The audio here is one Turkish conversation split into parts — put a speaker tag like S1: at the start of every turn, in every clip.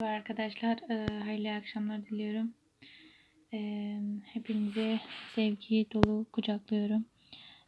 S1: Merhaba arkadaşlar. Ee, hayırlı akşamlar diliyorum. E, hepinize sevgi dolu kucaklıyorum.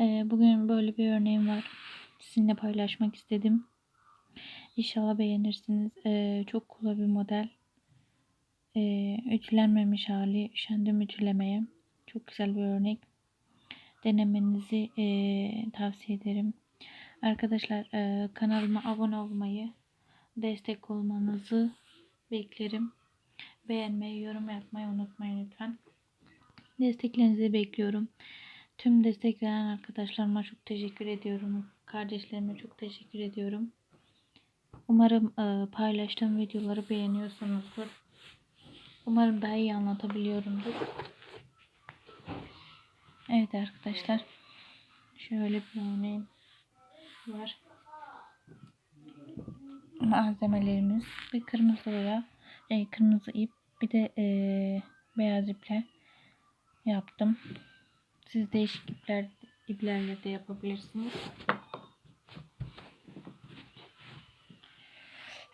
S1: Ee, bugün böyle bir örneğim var. Sizinle paylaşmak istedim. İnşallah beğenirsiniz. E, çok cool bir model. E, ütülenmemiş hali. Üşendim ütülemeye. Çok güzel bir örnek. Denemenizi e, tavsiye ederim. Arkadaşlar e, kanalıma abone olmayı, destek olmanızı beklerim. Beğenmeyi, yorum yapmayı unutmayın lütfen. Desteklerinizi bekliyorum. Tüm destek arkadaşlarıma çok teşekkür ediyorum. Kardeşlerime çok teşekkür ediyorum. Umarım e, paylaştığım videoları beğeniyorsunuzdur. Umarım daha iyi anlatabiliyorumdur. Evet arkadaşlar. Şöyle bir örneğim var malzemelerimiz bir kırmızı boya, e, kırmızı ip, bir de e, beyaz iple yaptım. Siz değişik ipler iplerle de yapabilirsiniz.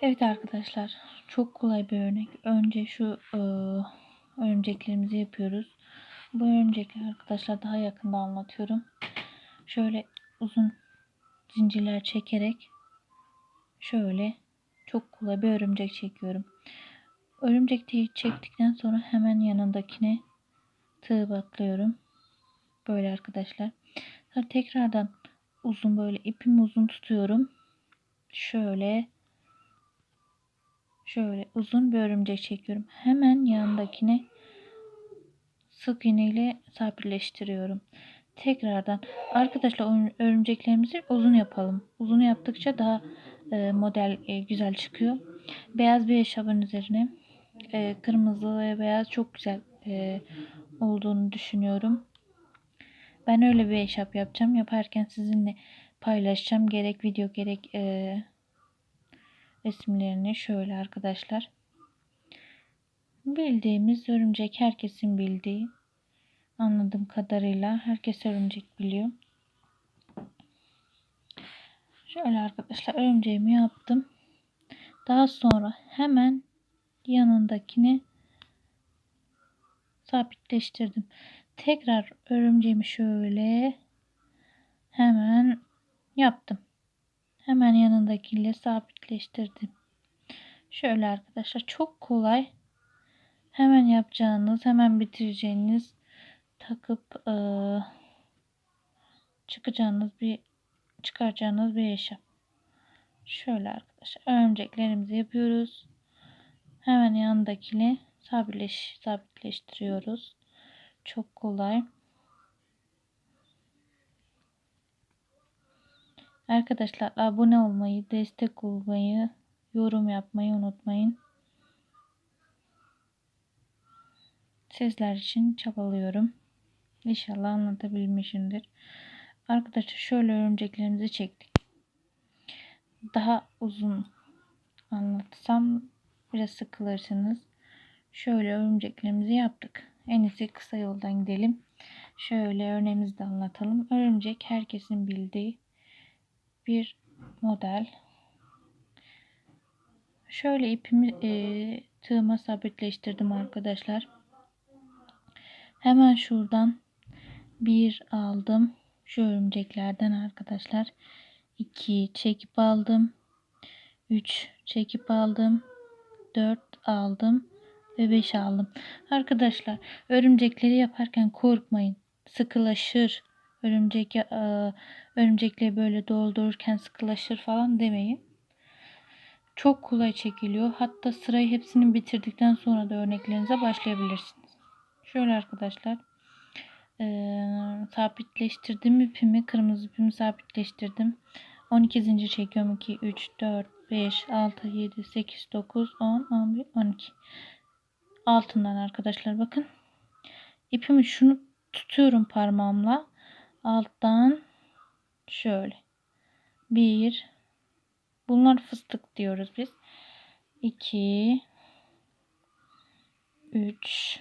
S1: Evet arkadaşlar çok kolay bir örnek. Önce şu e, örümceklerimizi yapıyoruz. Bu örümcekler arkadaşlar daha yakında anlatıyorum. Şöyle uzun zincirler çekerek şöyle çok kolay bir örümcek çekiyorum. Örümcekteyi çektikten sonra hemen yanındakine tığ batlıyorum. Böyle arkadaşlar. Sonra tekrardan uzun böyle ipim uzun tutuyorum. Şöyle şöyle uzun bir örümcek çekiyorum. Hemen yanındakine sık iğne sabitleştiriyorum. Tekrardan arkadaşlar örümceklerimizi uzun yapalım. Uzun yaptıkça daha e, model e, güzel çıkıyor. Beyaz bir eşarbın üzerine e, kırmızı ve beyaz çok güzel e, olduğunu düşünüyorum. Ben öyle bir eşap yapacağım. Yaparken sizinle paylaşacağım. Gerek video gerek e, resimlerini şöyle arkadaşlar. Bildiğimiz örümcek herkesin bildiği anladığım kadarıyla herkes örümcek biliyor. Şöyle arkadaşlar örümceğimi yaptım. Daha sonra hemen yanındakini sabitleştirdim. Tekrar örümceğimi şöyle hemen yaptım. Hemen yanındakiyle sabitleştirdim. Şöyle arkadaşlar çok kolay. Hemen yapacağınız, hemen bitireceğiniz takıp ıı, çıkacağınız bir çıkaracağınız bir yaşam. Şöyle arkadaşlar örümceklerimizi yapıyoruz. Hemen yanındakini sabitleş, sabitleştiriyoruz. Çok kolay. Arkadaşlar abone olmayı, destek olmayı, yorum yapmayı unutmayın. Sizler için çabalıyorum. İnşallah anlatabilmişimdir. Arkadaşlar şöyle örümceklerimizi çektik. Daha uzun anlatsam biraz sıkılırsınız. Şöyle örümceklerimizi yaptık. En iyisi kısa yoldan gidelim. Şöyle örneğimizi de anlatalım. Örümcek herkesin bildiği bir model. Şöyle ipimi e, tığıma sabitleştirdim arkadaşlar. Hemen şuradan bir aldım şu örümceklerden arkadaşlar 2 çekip aldım 3 çekip aldım 4 aldım ve 5 aldım arkadaşlar örümcekleri yaparken korkmayın sıkılaşır örümcek e, örümcekle böyle doldururken sıkılaşır falan demeyin çok kolay çekiliyor. Hatta sırayı hepsini bitirdikten sonra da örneklerinize başlayabilirsiniz. Şöyle arkadaşlar e, sabitleştirdim ipimi. Kırmızı ipimi sabitleştirdim. 12 zincir çekiyorum. 2, 3, 4, 5, 6, 7, 8, 9, 10, 11, 12. Altından arkadaşlar bakın. ipimi şunu tutuyorum parmağımla. Alttan şöyle. 1 Bunlar fıstık diyoruz biz. 2 3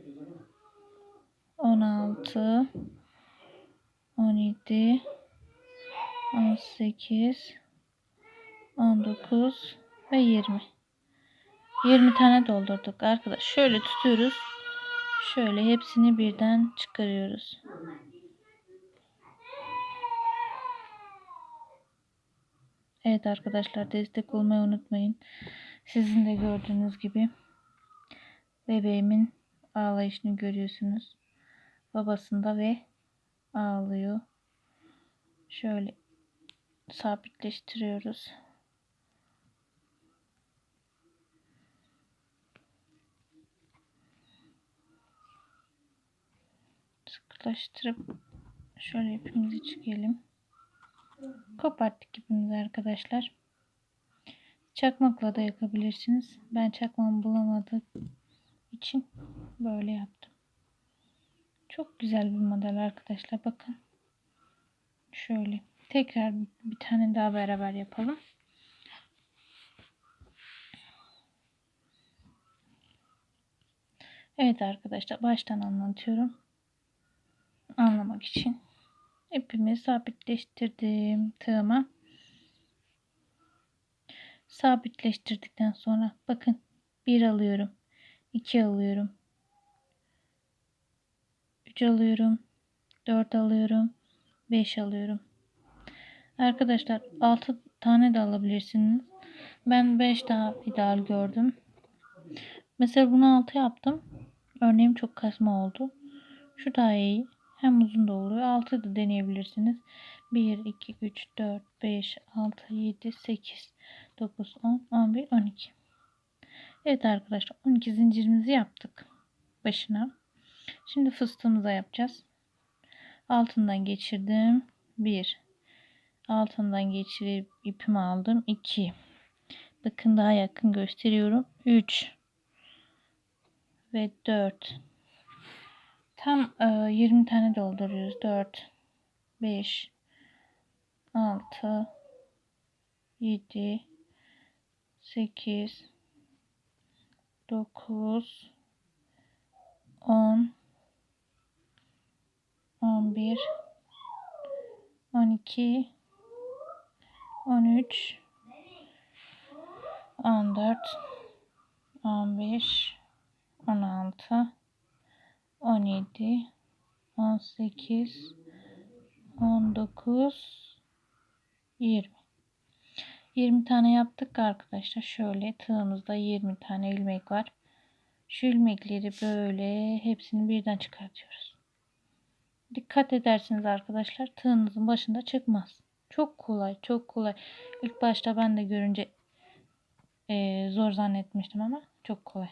S1: 16 17 18 19 ve 20 20 tane doldurduk arkadaş. Şöyle tutuyoruz. Şöyle hepsini birden çıkarıyoruz. Evet arkadaşlar destek olmayı unutmayın. Sizin de gördüğünüz gibi bebeğimin ağlayışını görüyorsunuz babasında ve ağlıyor. Şöyle sabitleştiriyoruz. Sıkılaştırıp şöyle ipimizi çekelim. Koparttık ipimizi arkadaşlar. Çakmakla da yakabilirsiniz. Ben çakmamı bulamadığı için böyle yaptım. Çok güzel bir model arkadaşlar. Bakın. Şöyle. Tekrar bir tane daha beraber yapalım. Evet arkadaşlar baştan anlatıyorum. Anlamak için. İpimi sabitleştirdim tığıma. Sabitleştirdikten sonra bakın 1 alıyorum. 2 alıyorum. 3 alıyorum. 4 alıyorum. 5 alıyorum. Arkadaşlar 6 tane de alabilirsiniz. Ben 5 daha ideal gördüm. Mesela bunu 6 yaptım. Örneğim çok kasma oldu. Şu daha iyi. Hem uzun da oluyor. 6 da deneyebilirsiniz. 1, 2, 3, 4, 5, 6, 7, 8, 9, 10, 11, 12. Evet arkadaşlar 12 zincirimizi yaptık. Başına. Şimdi fıstığımıza yapacağız. Altından geçirdim. 1. Altından geçirip ipimi aldım. 2. Bakın daha yakın gösteriyorum. 3 ve 4. Tam e, 20 tane dolduruyoruz. 4 5 6 7 8 9 10 11 12 13 14 15 16 17 18 19 20 20 tane yaptık arkadaşlar. Şöyle tığımızda 20 tane ilmek var. Şu ilmekleri böyle hepsini birden çıkartıyoruz. Dikkat edersiniz arkadaşlar tığınızın başında çıkmaz. Çok kolay çok kolay. İlk başta ben de görünce e, zor zannetmiştim ama çok kolay.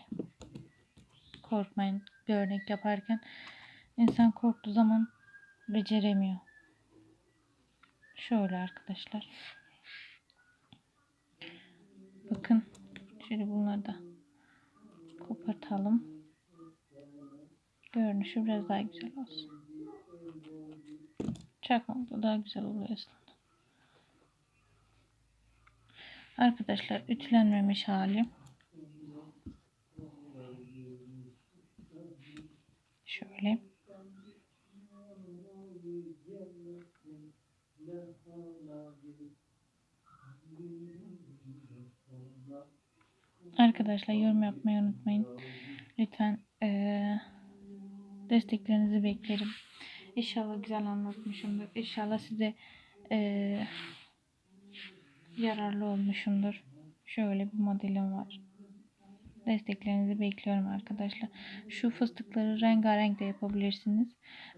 S1: Korkmayın bir örnek yaparken insan korktuğu zaman beceremiyor. Şöyle arkadaşlar. Bakın şöyle bunları da kopartalım. Görünüşü biraz daha güzel olsun. Çakmakla daha güzel oluyor aslında. Arkadaşlar ütülenmemiş hali. Şöyle. Arkadaşlar yorum yapmayı unutmayın. Lütfen ee, desteklerinizi beklerim. İnşallah güzel anlatmışımdır. İnşallah size e, yararlı olmuşumdur. Şöyle bir modelim var. Desteklerinizi bekliyorum arkadaşlar. Şu fıstıkları rengarenk de yapabilirsiniz.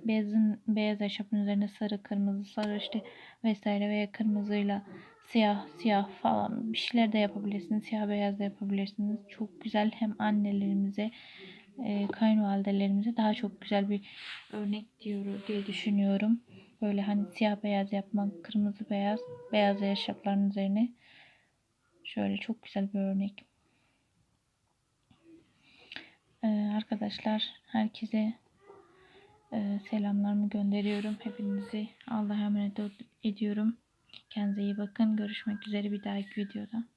S1: Beyazın, beyaz ahşapın üzerine sarı, kırmızı, sarı işte vesaire veya kırmızıyla siyah, siyah falan bir şeyler de yapabilirsiniz. Siyah beyaz da yapabilirsiniz. Çok güzel hem annelerimize e, kayınvalidelerimize daha çok güzel bir örnek diyor diye düşünüyorum. Böyle hani siyah beyaz yapmak, kırmızı beyaz, beyaz eşyaların üzerine şöyle çok güzel bir örnek. Ee, arkadaşlar herkese e, selamlarımı gönderiyorum. Hepinizi Allah'a emanet ediyorum. Kendinize iyi bakın. Görüşmek üzere bir dahaki videoda.